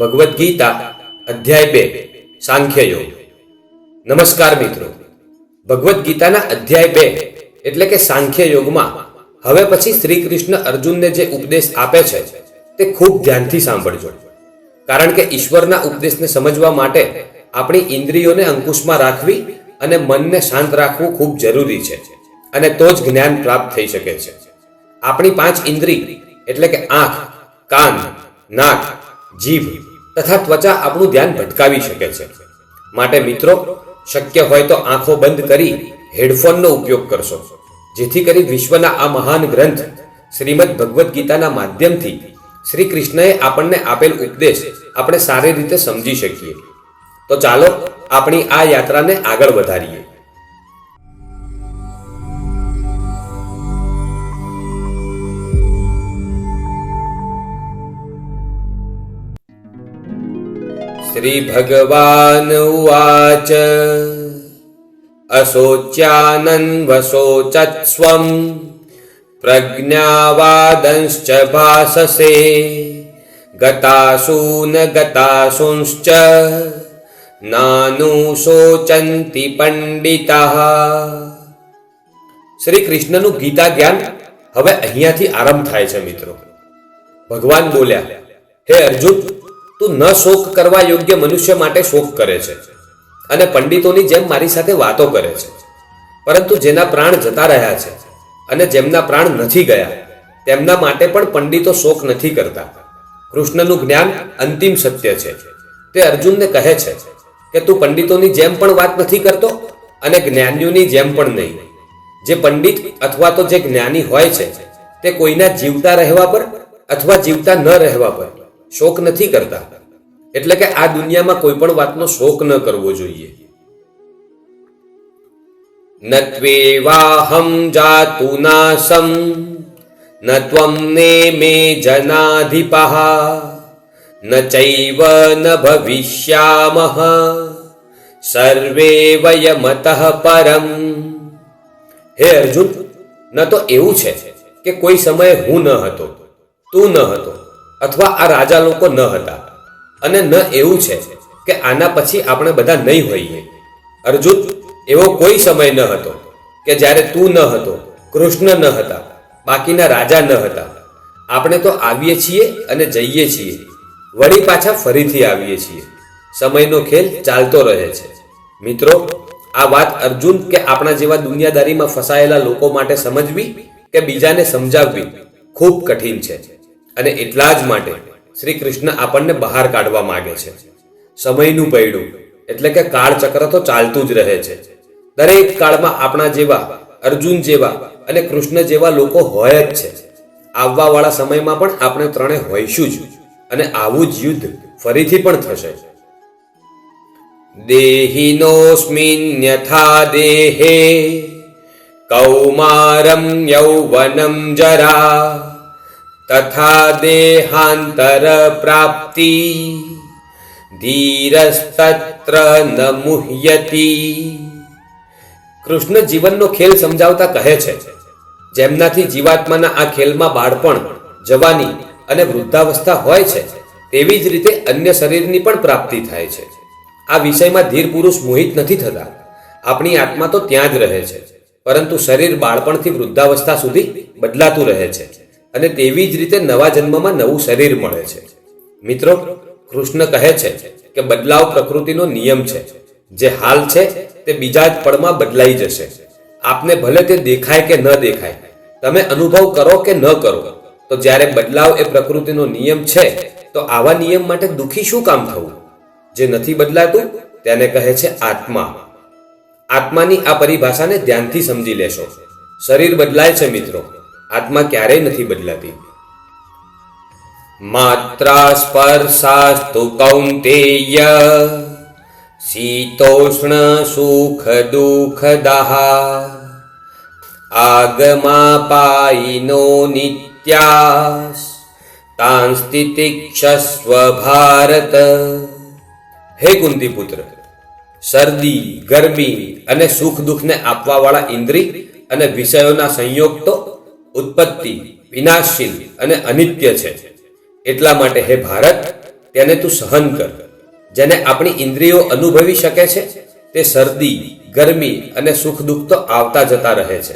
ભગવદ્ ગીતા, અધ્યાય બે સાંખ્ય યોગ નમસ્કાર મિત્રો. ભગવદ્ ગીતાના અધ્યાય બે, એટલે કે સાંખ્ય યોગમાં હવે પછી શ્રી કૃષ્ણ અર્જુનને જે ઉપદેશ આપે છે, તે ખૂબ ધ્યાનથી સાંભળજો. કારણ કે ઈશ્વરના ઉપદેશને સમજવા માટે આપણી ઇન્દ્રિયોને અંકુશમાં રાખવી અને મનને શાંત રાખવું ખૂબ જરૂરી છે, અને તો જ જ્ઞાન પ્રાપ્ત થઈ શકે છે. આપણી પાંચ ઇન્દ્રિય, એટલે કે આંખ, કાન, નાક, જીભ તથા ત્વચા આપણું ધ્યાન ભટકાવી શકે છે. માટે મિત્રો, શક્ય હોય તો આંખો બંધ કરી હેડફોનનો ઉપયોગ કરશો, જેથી કરી વિશ્વના આ મહાન ગ્રંથ શ્રીમદ ભગવદ્ ગીતાના માધ્યમથી શ્રી કૃષ્ણએ આપણને આપેલ ઉપદેશ આપણે સારી રીતે સમજી શકીએ. તો ચાલો, આપણી આ યાત્રાને આગળ વધારીએ. श्रीभगवान् उवाच अशोच्यानन्वशोचत्स्वम् प्रज्ञावादंश्च भाससे गतासु न गतासुंश्च નાનુશોચંતિ પંડિતા શ્રી કૃષ્ણનું ગીતા જ્ઞાન હવે અહીંયાથી આરંભ થાય છે મિત્રો ભગવાન બોલ્યા હે અર્જુન તું ન શોક કરવા યોગ્ય મનુષ્ય માટે શોક કરે છે અને પંડિતોની જેમ મારી સાથે વાતો કરે છે. પરંતુ જેના પ્રાણ જતા રહ્યા છે અને જેમના પ્રાણ નથી ગયા, તેમના માટે પણ પંડિતો શોક નથી કરતા. કૃષ્ણનું જ્ઞાન અંતિમ સત્ય છે. તે અર્જુનને કહે છે કે તું પંડિતોની જેમ પણ વાત નથી કરતો અને જ્ઞાનીઓની જેમ પણ નહીં. જે પંડિત અથવા તો જે જ્ઞાની હોય છે, તે કોઈના જીવતા રહેવા પર અથવા જીવતા ન રહેવા પર. શોક નથી કરતા. એટલે કે આ દુનિયામાં કોઈ પણ વાતનો શોક ન કરવો જોઈએ. ન ત્વેવાહમ જાતુ નાસમ ન ત્વમ ને મે જનાધિપઃ ન ચૈવ ન ભવિષ્યામઃ સર્વે વયમતઃ પરમ. હે અર્જુન, ન તો એવું છે કે કોઈ સમયે હું ન હતો, તું ન હતો. અથવા આ રાજા લોકો ન હતા. અને ન એવું છે કે આના પછી આપણે બધા નહીં હોઈએ. અર્જુન, એવો કોઈ સમય ન હતો કે જ્યારે તું ન હતો, કૃષ્ણ ન હતા, બાકીના રાજા ન હતા. આપણે તો આવીએ છીએ અને જઈએ છીએ. વળી પાછા ફરીથી આવીએ છીએ. સમયનો ખેલ ચાલતો રહે છે. મિત્રો, આ વાત અર્જુન કે આપણા જેવા દુનિયાદારીમાં ફસાયેલા લોકો માટે સમજવી કે બીજાને સમજાવવી ખૂબ કઠિન છે. અને એટલા જ માટે શ્રી કૃષ્ણ આપણને બહાર કાઢવા માગે છે. સમયનું પૈડું, એટલે કે કાળચક્ર તો ચાલતું જ રહે છે. દરેક કાળમાં આપણા જેવા, અર્જુન જેવા અને કૃષ્ણ જેવા લોકો હોય જ છે. આવવાવાળા સમયમાં પણ આપણે ત્રણે હોઈશું જ. અને આવું જ યુદ્ધ ફરીથી પણ થશે. દેહિનોસ્મિન્યથા દેહે, કૌમારમ યૌવનમ જરા તથા દેહાંતર પ્રાપ્તિ ધીરસ્તત્ર ન મુહ્યતી કૃષ્ણ જીવનનો ખેલ સમજાવતા કહે છે, જેમનાથી જીવાત્માના આ ખેલમાં બાળપણ, જવાની અને વૃદ્ધાવસ્થા હોય છે, તેવી જ રીતે અન્ય શરીરની પણ પ્રાપ્તિ થાય છે. આ વિષયમાં ધીર પુરુષ મોહિત નથી થતા. આપણી આત્મા તો ત્યાં જ રહે છે. પરંતુ શરીર બાળપણથી વૃદ્ધાવસ્થા સુધી બદલાતું રહે છે. અને તેવી જ રીતે નવા જન્મમાં નવું શરીર મળે છે. મિત્રો, કૃષ્ણ કહે છે કે બદલાવ પ્રકૃતિનો નિયમ છે. જે હાલ છે તે બીજા જ પળમાં બદલાઈ જશે. આપને ભલે તે દેખાય કે ન દેખાય, તમે અનુભવ કરો કે ન કરો, તો જ્યારે બદલાવ એ પ્રકૃતિનો નિયમ છે, તો આવા નિયમ માટે દુઃખી શું કામ થવું? જે નથી બદલાતું, તેને કહે છે આત્મા. આત્માની આ પરિભાષાને ધ્યાનથી સમજી લેશો. શરીર બદલાય છે, મિત્રો. આત્મા ક્યારેય નથી બદલાતી. માત્રા સ્પર્શાસ્તુ કૌંતેય શીતોષ્ણ સુખ દુઃખદાહ આગમાપાયિનો નિત્યાસ તાંસ્તિતિક્ષસ્વ ભારત હે કુંતી પુત્ર શરદી, ગરમી અને સુખ દુઃખને આપવાવાળા ઇન્દ્રિય અને વિષયોના સંયોગ તો ઉત્પત્તિ, વિનાશશીલ અને અનિત્ય છે. એટલા માટે હે ભારત, તેને તું સહન કર. જેને આપણી ઇન્દ્રિયો અનુભવી શકે છે, તે શરદી, ગરમી અને સુખ દુઃખ તો આવતા જતા રહે છે.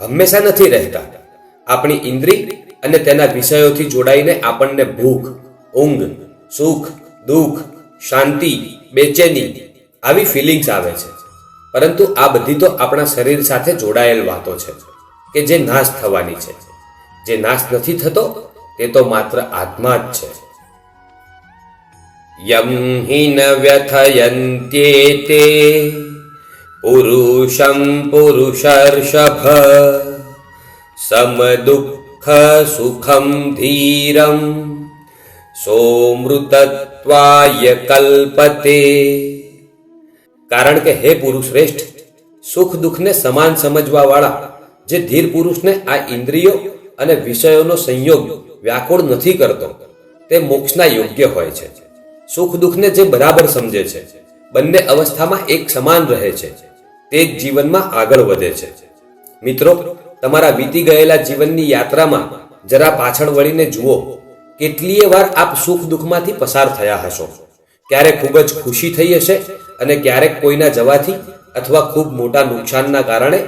હંમેશા નથી રહેતા. આપણી ઇન્દ્રિય અને તેના વિષયોથી જોડાઈને આપણને ભૂખ, ઊંઘ, સુખ, દુઃખ, શાંતિ, બેચેની આવી ફિલિંગ્સ આવે છે. પરંતુ આ બધી તો આપણા શરીર સાથે જોડાયેલ વાતો છે. કે જે નાશ થવાની છે. જે નાશ નથી થતો, તે તો માત્ર આત્મા જ છે. યમ હિ ન વ્યથયન્ત્યેતે પુરુષમ પુરુષર્ષભ, સમદુઃખ સુખમ ધીરમ, સોમૃતત્વાય કલ્પતે. કારણ કે હે પુરુષ શ્રેષ્ઠ, સુખ દુઃખને સમાન સમજવા વાળા જે ધીર પુરુષને આ ઇન્દ્રિયો અને વિષયોનો સંયોગ વ્યાકુળ નથી કરતો, તે મોક્ષના યોગ્ય હોય છે. સુખ દુઃખને જે બરાબર સમજે છે, બંને અવસ્થામાં એક સમાન રહે છે, તે જ જીવનમાં આગળ વધે છે. મિત્રો, તમારા વીતી ગયેલા જીવનની યાત્રામાં જરા પાછળ વળીને જુઓ, કેટલીય વાર આપ સુખ દુઃખમાંથી પસાર થયા હશો. ક્યારેક ખૂબ જ ખુશી થઈ હશે અને ક્યારેક કોઈના જવાથી અથવા ખૂબ મોટા નુકસાનના કારણે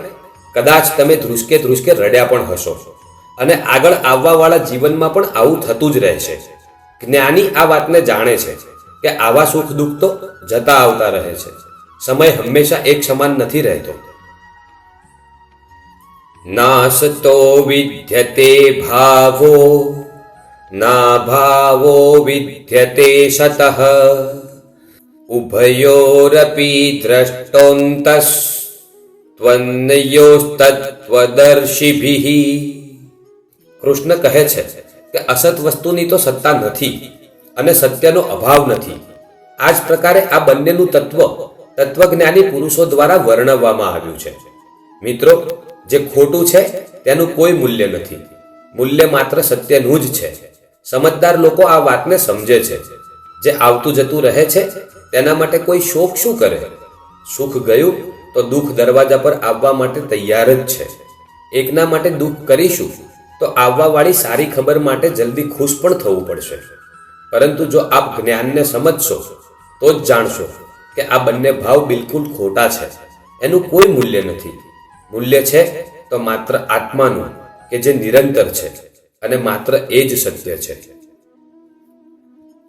કદાચ તમે ધ્રુસકે ધ્રુસકે રડ્યા પણ હશો. અને આગળ આવવાવાળા જીવનમાં પણ આવું થતું જ રહેશે જ્ઞાની આ વાતને જાણે છે કે આવા સુખ દુઃખ તો જતા આવતા રહે છે. સમય હંમેશા એક સમાન નથી રહેતો. નાશ તો વિદ્યતે ભાવો, ના ભાવો વિદ્યતે શતઃ. ઉભયોરપી દ્રષ્ટોંતસ ત્વન્નયોસ્તત્વદર્શિભિઃ કૃષ્ણ કહે છે કે અસત વસ્તુની તો સત્તા નથી અને સત્યનો અભાવ નથી આ જ પ્રકારે આ બંનેનું તત્વ તત્વજ્ઞાની પુરુષો દ્વારા વર્ણવવામાં આવ્યું છે મિત્રો જે ખોટું છે તેનું કોઈ મૂલ્ય નથી મૂલ્ય માત્ર સત્યનું જ છે સમજદાર લોકો આ વાતને સમજે છે જે આવતું જતું રહે છે તેના માટે કોઈ શોક શું કરે સુખ ગયું તો દુઃખ દરવાજા પર આવવા માટે તૈયાર જ છે. એકના માટે દુઃખ કરીશું, તો આવવાવાળી સારી ખબર માટે જલ્દી ખુશ પણ થવું પડશે. પરંતુ જો આપ જ્ઞાનને સમજશો, તો જ જાણશો કે આ બંને ભાવ બિલકુલ ખોટા છે. એનું કોઈ મૂલ્ય નથી. મૂલ્ય છે તો માત્ર આત્માનું, કે જે નિરંતર છે, અને માત્ર એ જ સત્ય છે.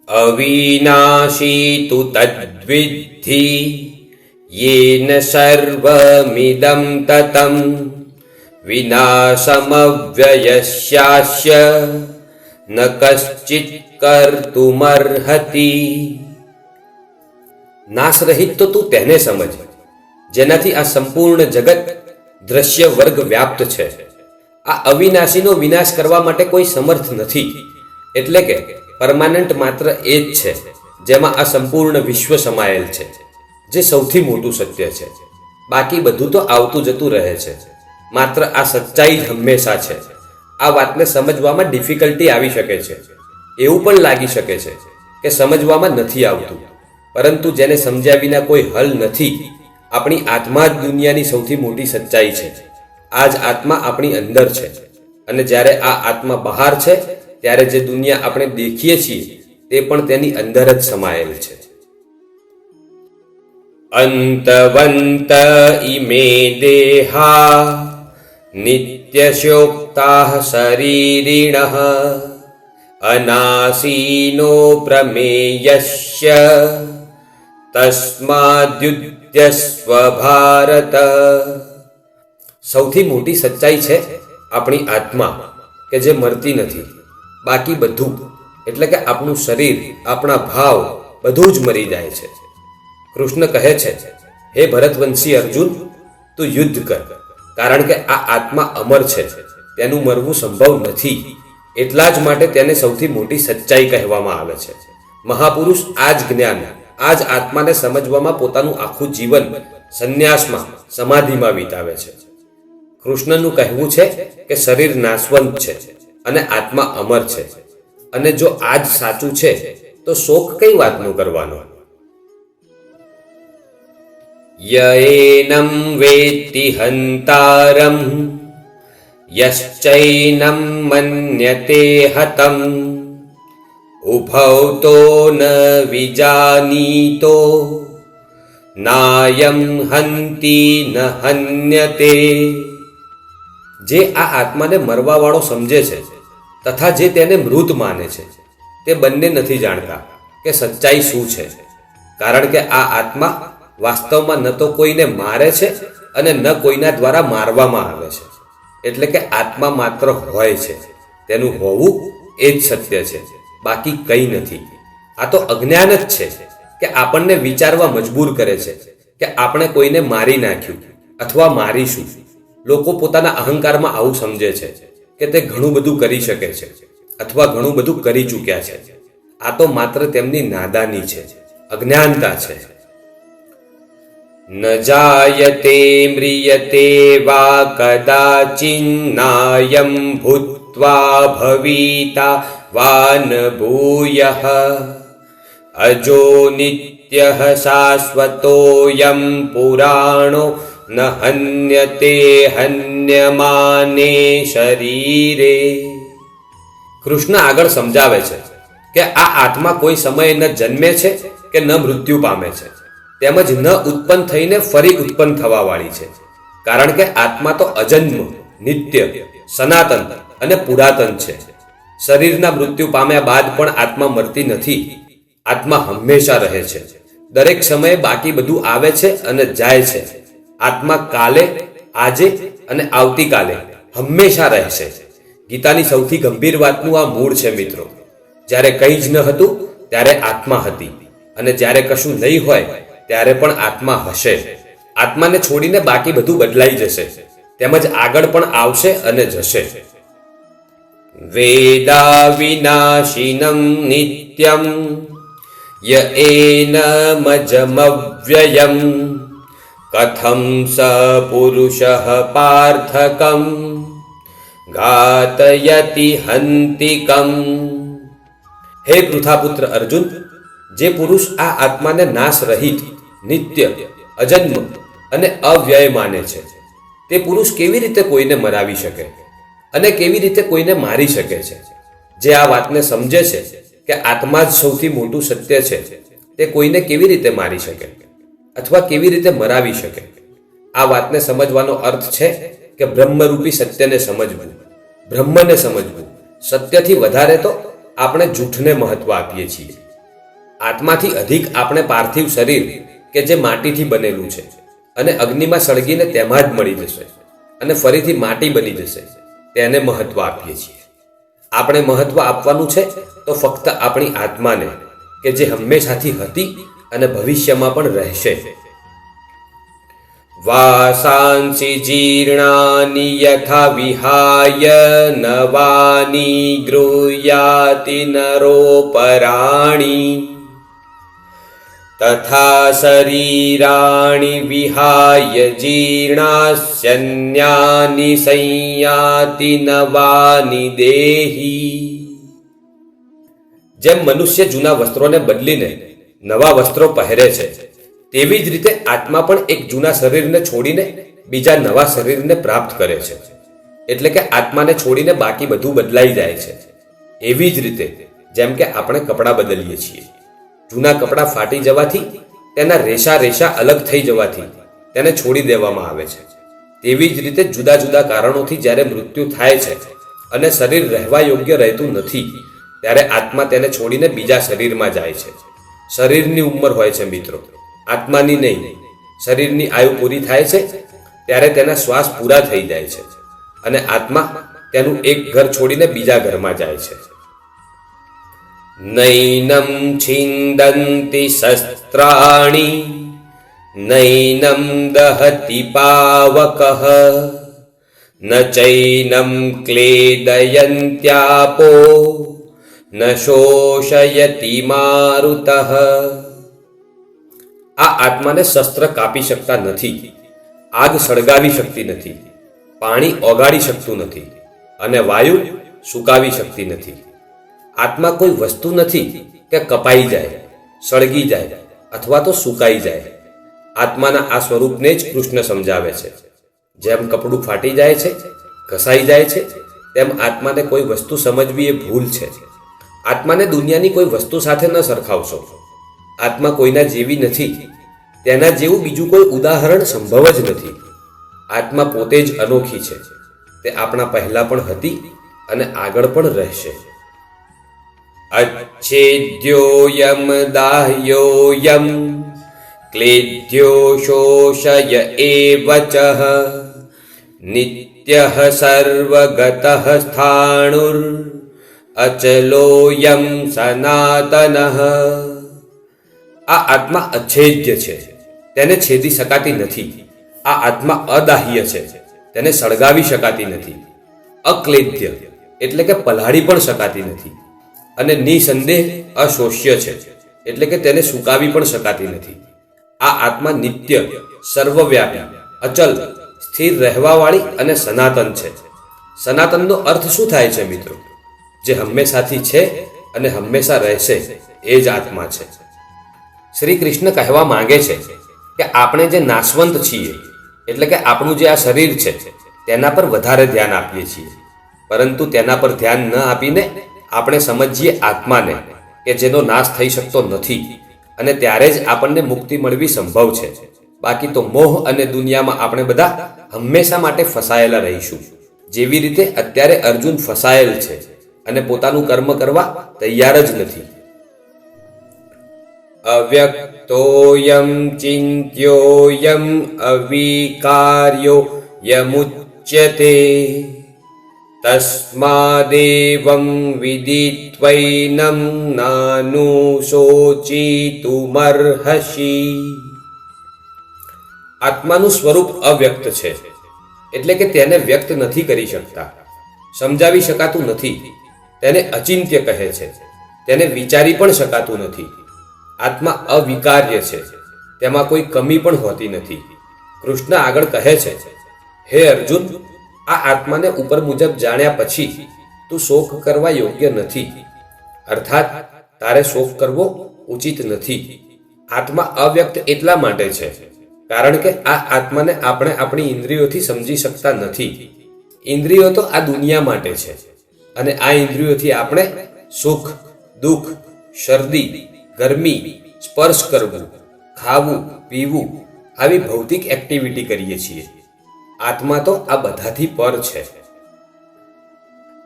અવિનાશી તુ તદ્વિદ્ધિ सर्वमिदं ततं विनाशमव्ययस्यास्य न कश्चित् कर्तुमर्हति। નાશ નાશરહિત તો તું તેને સમજ જેનાથી આ સંપૂર્ણ જગત દ્રશ્ય વર્ગ વ્યાપ્ત છે। આ અવિનાશીનો વિનાશ કરવા માટે કોઈ સમર્થ નથી, એટલે કે પરમાનન્ટ માત્ર એ જ છે, જેમાં આ સંપૂર્ણ વિશ્વ સમાયેલ છે। જે સૌથી મોટું સત્ય છે. બાકી બધું તો આવતું જતું રહે છે. માત્ર આ સચ્ચાઈ જ હંમેશા છે. આ વાતને સમજવામાં ડિફિકલ્ટી આવી શકે છે. એવું પણ લાગી શકે છે કે સમજવામાં નથી આવતું. પરંતુ જેને સમજ્યા વિના કોઈ હલ નથી, આપણી આત્મા જ દુનિયાની સૌથી મોટી સચ્ચાઈ છે. આ જ આત્મા આપણી અંદર છે. અને જ્યારે આ આત્મા બહાર છે, ત્યારે જે દુનિયા આપણે દેખીએ છીએ, તે પણ તેની અંદર જ સમાયેલ છે. અંતવંત ઇમે દેહા નિત્યશોક્તાઃ શરીરિણઃ અનાસીનો પ્રમેયસ્ય તસ્માદ્યુદ્યસ્વ ભારત સૌથી મોટી સચ્ચાઈ છે આપણી આત્મા, કે જે મરતી નથી. બાકી બધું, એટલે કે આપણું શરીર, આપણા ભાવ, બધું જ મરી જાય છે. કૃષ્ણ કહે છે, હે ભરતવંશી અર્જુન, તું યુદ્ધ કર, કારણ કે આ આત્મા અમર છે. તેનું મરવું સંભવ નથી. એટલા જ માટે તેને સૌથી મોટી સચ્ચાઈ કહેવામાં આવે છે. મહાપુરુષ આ જ જ્ઞાન, આ જ આત્માને સમજવામાં પોતાનું આખું જીવન સંન્યાસમાં, સમાધિમાં વિતાવે છે. કૃષ્ણનું કહેવું છે કે શરીર નાશવંત છે અને આત્મા અમર છે. અને જો આ જ સાચું છે, તો શોક કઈ વાતનું કરવાનો? યએનમ વેત્તિ હંતારમ યશ્ચૈનમ મન્યતે હતમ ઉભૌ તો ન વિજાનીતો નાયમ હંતી ન હન્યતે જે આ આત્માને મરવાવાળો સમજે છે, તથા જે તેને મૃત માને છે, તે બંને નથી જાણતા કે સચ્ચાઈ શું છે. કારણ કે આ આત્મા વાસ્તવમાં ન તો કોઈને મારે છે અને ન કોઈના દ્વારા મારવામાં આવે છે. એટલે કે આત્મા માત્ર હોય છે. તેનું હોવું એ જ સત્ય છે. બાકી કંઈ નથી. આ તો અજ્ઞાન જ છે કે આપણને વિચારવા મજબૂર કરે છે કે આપણે કોઈને મારી નાખ્યું અથવા મારીશું. લોકો પોતાના અહંકારમાં આવું સમજે છે કે તે ઘણું બધું કરી શકે છે અથવા ઘણું બધું કરી ચૂક્યા છે. આ તો માત્ર તેમની નાદાની છે. અજ્ઞાનતા છે. ન જાયતે મ્રિયતે વા કદાચિન્નાયમ ભૂત્વા ભવિતા વા ન ભૂયઃ અજો નિત્યઃ શાશ્વતોયમ પુરાણો ન હન્યતે હન્યમાને શરીરે કૃષ્ણ આગળ સમજાવે છે કે આ આત્મા કોઈ સમયે ન જન્મે છે કે ન મૃત્યુ પામે છે. તેમજ ન ઉત્પન્ન થઈને ફરી ઉત્પન્ન થવા વાળી છે. કારણ કે આત્મા તો અજન્મ, નિત્ય, સનાતન અને પુરાતન છે. શરીરના મૃત્યુ પામ્યા બાદ પણ આત્મા મરતી નથી. આત્મા હંમેશા રહે છે. દરેક સમયે બાકી બધું આવે છે અને જાય છે. આત્મા કાલે, આજે અને આવતીકાલે હંમેશા રહેશે ગીતાની સૌથી ગંભીર વાતનું આ મૂળ છે મિત્રો. જ્યારે કંઈ જ ન હતું, ત્યારે આત્મા હતી. અને જ્યારે કશું નહીં હોય ત્યારે પણ આત્મા હશે. આત્માને છોડીને બાકી બધું બદલાઈ જશે. તેમજ આગળ પણ આવશે અને જશે. વેદા વિનાશિનમ નિત્યમ ય એનમજમવ્યયમ કથમ સ પુરુષ પાર્થકમ ઘાતયતિ હંતિકમ હે પૃથાપુત્ર અર્જુન, જે પુરુષ આ આત્માને નાશ રહિત નિત્ય, અજન્મ અને અવ્યય માને છે. તે પુરુષ કેવી રીતે કોઈને મરાવી શકે અને કેવી રીતે કોઈને મારી શકે છે? જે આ વાતને સમજે છે કે આત્મા જ સૌથી મોટું સત્ય છે, તે કોઈને કેવી રીતે મારી શકે અથવા કેવી રીતે મરાવી શકે? આ વાતને સમજવાનો અર્થ છે કે બ્રહ્મરૂપી સત્યને સમજવું. બ્રહ્મને સમજવું. સત્યથી વધારે તો આપણે જૂઠને મહત્વ આપીએ છીએ. આત્માથી અધિક આપણે પાર્થિવ શરીર કે જે માટીથી બનેલું છે. અને અગ્નિમાં સળગીને તેમાં જ મળી જશે. અને ફરીથી માટી બની જશે. તેને મહત્વ આપીએ છીએ. આપણે મહત્વ આપવાનું છે તો ફક્ત આપણી આત્માને, કે જે હંમેશાથી હતી અને ભવિષ્યમાં પણ રહેશે. વાસાંસી જીર્ણાની યથા વિહાય નવાની ગૃહ્યાતિ નરોપરાણી. તથા શરીરાણિ વિહાય જીર્ણાસ્યન્યાની સંયાતિ નવાની દેહી જેમ મનુષ્ય જૂના વસ્ત્રોને બદલીને નવા વસ્ત્રો પહેરે છે, તેવી જ રીતે આત્મા પણ એક જૂના શરીરને છોડીને બીજા નવા શરીરને પ્રાપ્ત કરે છે. એટલે કે આત્માને છોડીને બાકી બધું બદલાઈ જાય છે. એવી જ રીતે જેમ કે આપણે કપડાં બદલીએ છીએ. જૂના કપડાં ફાટી જવાથી તેના રેશા રેશા અલગ થઈ જવાથી તેને છોડી દેવામાં આવે છે. તેવી જ રીતે જુદા જુદા કારણોથી જ્યારે મૃત્યુ થાય છે અને શરીર રહેવા યોગ્ય રહેતું નથી, ત્યારે આત્મા તેને છોડીને બીજા શરીરમાં જાય છે. શરીરની ઉંમર હોય છે મિત્રો, આત્માની નહીં, શરીરની આયુ પૂરી થાય છે, ત્યારે તેના શ્વાસ પૂરા થઈ જાય છે અને આત્મા તેનું એક ઘર છોડીને બીજા ઘરમાં જાય છે. નૈનમ છિંદંતિ શસ્ત્રાણી નૈનમ દહતિ પાવક ન ચૈનમ ક્લેદયંત્યાપો ન શોષયતિ મારુતઃ આ આત્માને શસ્ત્ર કાપી શકતા નથી, આગ સળગાવી શકતી નથી, પાણી ઓગાળી શકતું નથી અને વાયુ સુકાવી શકતી નથી. આત્મા કોઈ વસ્તુ નથી કે કપાઈ જાય, સળગી જાય અથવા તો સુકાઈ જાય. આત્માના આ સ્વરૂપને જ કૃષ્ણ સમજાવે છે. જેમ કપડું ફાટી જાય છે, ઘસાઈ જાય છે, તેમ આત્માને કોઈ વસ્તુ સમજવી એ ભૂલ છે. આત્માને દુનિયાની કોઈ વસ્તુ સાથે ન સરખાવશો. આત્મા કોઈના જેવી નથી, તેના જેવું બીજું કોઈ ઉદાહરણ સંભવ જ નથી. આત્મા પોતે જ અનોખી છે. તે આપણા પહેલા પણ હતી અને આગળ પણ રહેશે. अच्छेद्योऽयं दाह्योऽयं क्लेद्यो शोषय एव च नित्यः सर्वगतः स्थाणुर् અચલોયમ સનાતનઃ આ આત્મા અછેદ્ય છે તેને છેદી શકાતી નથી આ આત્મા અદાહ્ય છે તેને સળગાવી શકાતી નથી અક્લેદ્ય એટલે કે પલાળી પણ શકાતી નથી અને નિસંદેહ અશોષ્ય છે. એટલે કે તેને સુકાવી પણ શકાતી નથી. આ આત્મા નિત્ય, સર્વવ્યાપી, અચલ, સ્થિર રહેવાવાળી અને સનાતન છે. સનાતનનો અર્થ શું થાય છે મિત્રો? જે હંમેશાથી છે અને હંમેશા રહેશે એ જ આત્મા છે. શ્રી કૃષ્ણ કહેવા માંગે છે કે આપણે જે નાશવંત છીએ, એટલે કે આપણું જે આ શરીર છે, તેના પર વધારે ધ્યાન આપીએ છીએ. પરંતુ તેના પર ધ્યાન ન આપીને આપણે સમજીએ આત્માને, કે જેનો નાશ થઈ શકતો નથી, અને ત્યારે જ આપણને મુક્તિ મળવી સંભવ છે. બાકી તો મોહ અને દુનિયામાં આપણે બધા હંમેશા માટે ફસાયેલા રહીશું. જેવી રીતે અત્યારે અર્જુન ફસાયેલ છે અને પોતાનું કર્મ કરવા તૈયાર જ નથી. અવ્યક્તોયમ ચિંત્યોયમ અવિકાર્યો યમુચ્યતે. તસ્માદેવં વિદિત્વૈનમ નાનુશોચિતુમર્હસી આત્માનું સ્વરૂપ અવ્યક્ત છે એટલે કે તેને વ્યક્ત નથી કરી શકતા સમજાવી શકાતું નથી તેને અચિંત્ય કહે છે તેને વિચારી પણ શકાતું નથી આત્મા અવિકાર્ય છે તેમાં કોઈ કમી પણ હોતી નથી કૃષ્ણ આગળ કહે છે હે અર્જુન આ આત્માને ઉપર મુજબ જાણ્યા પછી તું શોક કરવા યોગ્ય નથી. અર્થાત, તારે શોક કરવો ઉચિત નથી. આત્મા અવ્યક્ત એટલા માટે છે, કારણ કે આ આત્માને આપણે આપણી ઇન્દ્રિયોથી સમજી શકતા નથી. ઇન્દ્રિયો તો આ દુનિયા માટે છે અને આ ઇન્દ્રિયોથી આપણે સુખ, દુઃખ, શરદી, ગરમી, સ્પર્શ કરવું, ખાવું, પીવું, આવી ભૌતિક એક્ટિવિટી કરીએ છીએ. આત્મા તો આ બધાથી પર છે.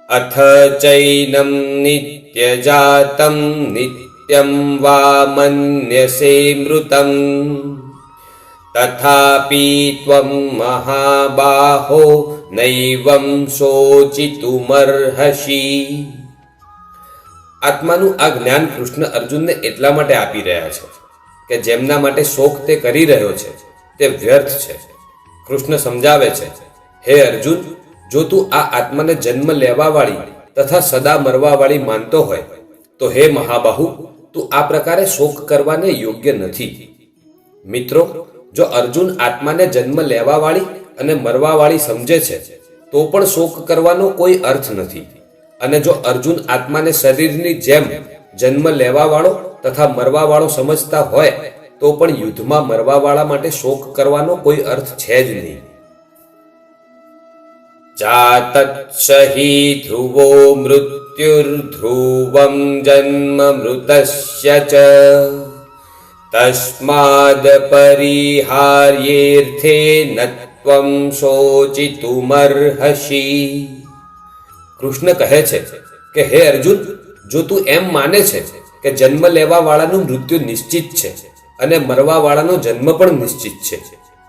અથ ચૈનમ નિત્યજાતમ નિત્યમ વા મન્યસે મૃતમ. તથાપિ ત્વમ મહાબાહો નૈવમ શોચિતુમર્હસી આત્માનું આ જ્ઞાન કૃષ્ણ અર્જુનને એટલા માટે આપી રહ્યા છે કે જેમના માટે શોક તે કરી રહ્યો છે, તે વ્યર્થ છે. કૃષ્ણ સમજાવે છે, હે અર્જુન, જો તું આ આત્માને જન્મ લેવાવાળી તથા સદા મરવાવાળી માનતો હોય, તો હે મહાબાહુ, તું આ પ્રકારે શોક કરવાને યોગ્ય નથી. મિત્રો, જો અર્જુન આત્માને જન્મ લેવાવાળી અને મરવાવાળી સમજે છે, તો પણ શોક કરવાનો કોઈ અર્થ નથી. અને જો અર્જુન આત્માને શરીરની જેમ જન્મ લેવાવાળો તથા મરવાવાળો સમજતા હોય તો પણ યુદ્ધમાં મરવાવાળા માટે શોક કરવાનો કોઈ અર્થ છે જ નહીં. જાતત્સહી ધ્રુવો મૃત્યુર્ધ્રુવમ જન્મ મૃતસ્ય ચ. તસ્માદ પરિહાર્યેર્થે નત્વમ શોચિતુમર્હસી કૃષ્ણ કહે છે કે, હે અર્જુન, જો તું એમ માને છે કે જન્મ લેવા વાળાનું મૃત્યુ નિશ્ચિત છે અને મરવા વાળાનો જન્મ પણ નિશ્ચિત છે.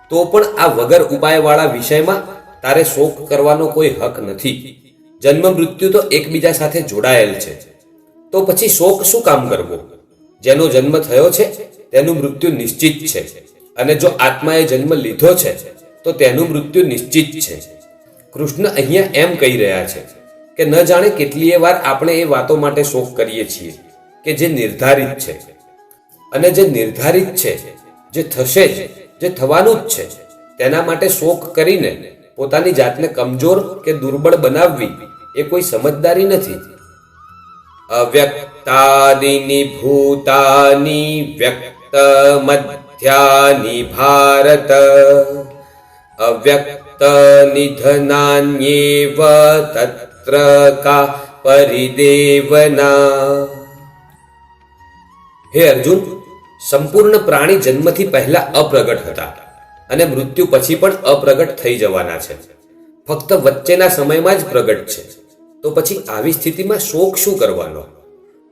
તો પણ આ વગર ઉપાયવાળા વિષયમાં તારે શોક કરવાનો કોઈ હક નથી. જન્મ મૃત્યુ તો એકબીજા સાથે જોડાયેલ છે. તો પછી શોક શું કામ કરવો? જેનો જન્મ થયો છે, તેનું મૃત્યુ નિશ્ચિત છે. અને જો આત્માએ જન્મ લીધો છે, તો તેનું મૃત્યુ નિશ્ચિત છે. કૃષ્ણ અહીંયા એમ કહી રહ્યા છે કે ન જાણે કેટલીય વાર આપણે એ વાતો માટે શોક કરીએ છીએ કે જે નિર્ધારિત છે. અને જે નિર્ધારિત છે, જે થશે જ, જે થવાનું જ છે, તેના માટે શોક કરીને પોતાની જાતને કમજોર કે દુર્બળ બનાવવી એ કોઈ સમજદારી નથી. અવ્યક્તાદિની ભૂતાની વ્યક્ત મધ્યાની ભારત. અવ્યક્ત નિધનાન્યેવ તત્ર કા પરિદેવના. હે અર્જુન સંપૂર્ણ પ્રાણી જન્મથી પહેલા અપ્રગટ હતા અને મૃત્યુ પછી પણ અપ્રગટ થઈ જવાના છે. ફક્ત વચ્ચેના સમયમાં જ પ્રગટ છે. તો પછી આવી સ્થિતિમાં શોક શું કરવાનો?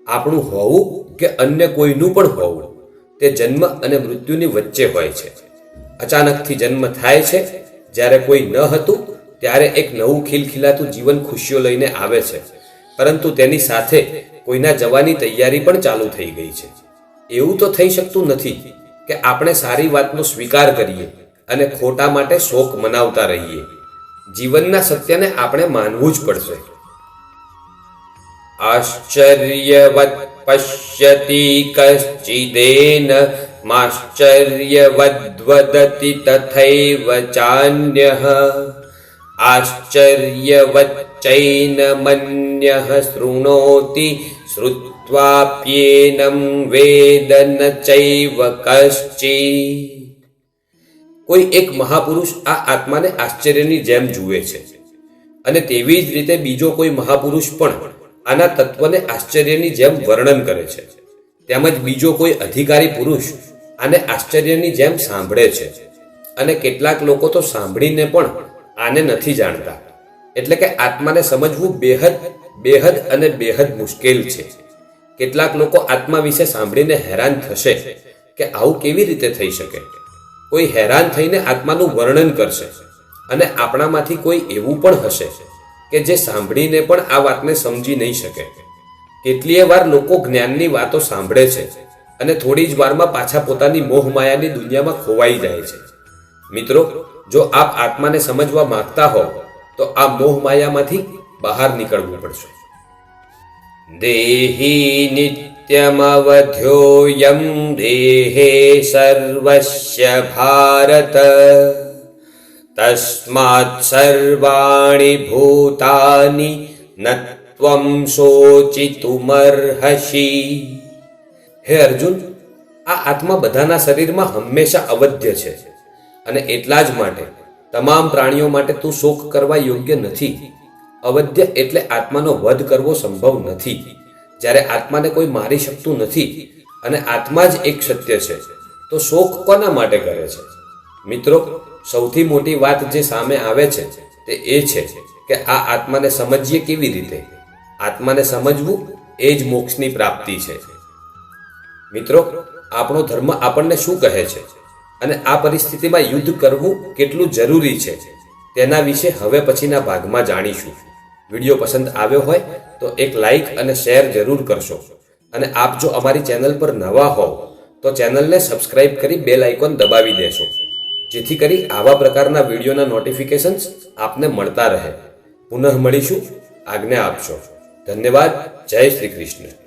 આપણું હોવું કે અન્ય કોઈનું પણ હોવું, તે જન્મ અને મૃત્યુની વચ્ચે હોય છે. અચાનકથી જન્મ થાય છે, જ્યારે કોઈ ન હતું, ત્યારે એક નવું ખીલખીલાતું જીવન ખુશીઓ લઈને આવે છે. પરંતુ તેની સાથે કોઈના જવાની તૈયારી પણ ચાલુ થઈ ગઈ છે. એવું તો થઈ શકતું નથી કે આપણે સારી વાતનો સ્વીકાર કરીએ અને ખોટા માટે શોક મનાવતા રહીએ. જીવનના સત્યને આપણે માનવું જ પડશે. આશ્ચર્યવત પશ્યતિ કશ્ચિદેન માશ્ચર્યવદ્વદતિ તથૈવ ચાન્યઃ આશ્ચર્યવચ્ચૈનમન્યઃ શૃણોતિ શ્રુત્વાપ્યેનં વેદ ન ચૈવ કશ્ચિત કોઈ એક મહાપુરુષ આ આત્માને આશ્ચર્યની જેમ જુએ છે અને તેવી જ રીતે બીજો કોઈ મહાપુરુષ પણ આના તત્વને આશ્ચર્યની જેમ વર્ણન કરે છે. તેમજ બીજો કોઈ અધિકારી પુરુષ આને આશ્ચર્યની જેમ સાંભળે છે અને કેટલાક લોકો તો સાંભળીને પણ આને નથી જાણતા. એટલે કે આત્માને સમજવું બેહદ બેહદ અને બેહદ મુશ્કેલ છે. કેટલાક લોકો આત્મા વિશે સાંભળીને હેરાન થશે કે આવું કેવી રીતે થઈ શકે? કોઈ હેરાન થઈને આત્માનું વર્ણન કરશે અને આપણામાંથી કોઈ એવું પણ હશે કે જે સાંભળીને પણ આ વાતને સમજી નહીં શકે. કેટલીય વાર લોકો જ્ઞાનની વાતો સાંભળે છે અને થોડી જ વારમાં પાછા પોતાની મોહમાયાની દુનિયામાં ખોવાઈ જાય છે. મિત્રો, જો આપ આત્માને સમજવા માંગતા હો, તો આ મોહમાયામાંથી બહાર નીકળવું પડશે. દેહી નિત્યમવધ્યોયમ દેહે સર્વસ્ય ભારત તસ્માत् સર્વાણि ભૂતાની ન ત્વં શોચિતુમર્હસી હે અર્જુન આ આત્મા બધાના શરીરમાં હંમેશા અવધ્ય છે અને એટલા જ માટે તમામ પ્રાણીઓ માટે તું શોક કરવા યોગ્ય નથી. અવધ્ય એટલે આત્માનો વધ કરવો સંભવ નથી. જ્યારે આત્માને કોઈ મારી શકતું નથી અને આત્મા જ એક સત્ય છે, તો શોક કોના માટે કરે છે? મિત્રો, સૌથી મોટી વાત જે સામે આવે છે તે એ છે કે આ આત્માને સમજીએ કેવી રીતે? આત્માને સમજવું એ જ મોક્ષની પ્રાપ્તિ છે. મિત્રો, આપણો ધર્મ આપણને શું કહે છે? અને આ પરિસ્થિતિમાં યુદ્ધ કરવું કેટલું જરૂરી છે? તેના વિશે હવે પછીના ભાગમાં જાણીશું. વીડિયો પસંદ આવ્યો હોય તો એક લાઇક અને શેર જરૂર કરશો. અને આપ જો અમારી ચેનલ પર નવા હોવ, તો ચેનલને સબસ્ક્રાઇબ કરી બેલ આઇકોન દબાવી દેશો. જેથી કરી આવા પ્રકારના વિડીયોના નોટિફિકેશન્સ આપને મળતા રહે. પુનઃ મળીશું. આજ્ઞા આપશો. ધન્યવાદ. જય શ્રી કૃષ્ણ.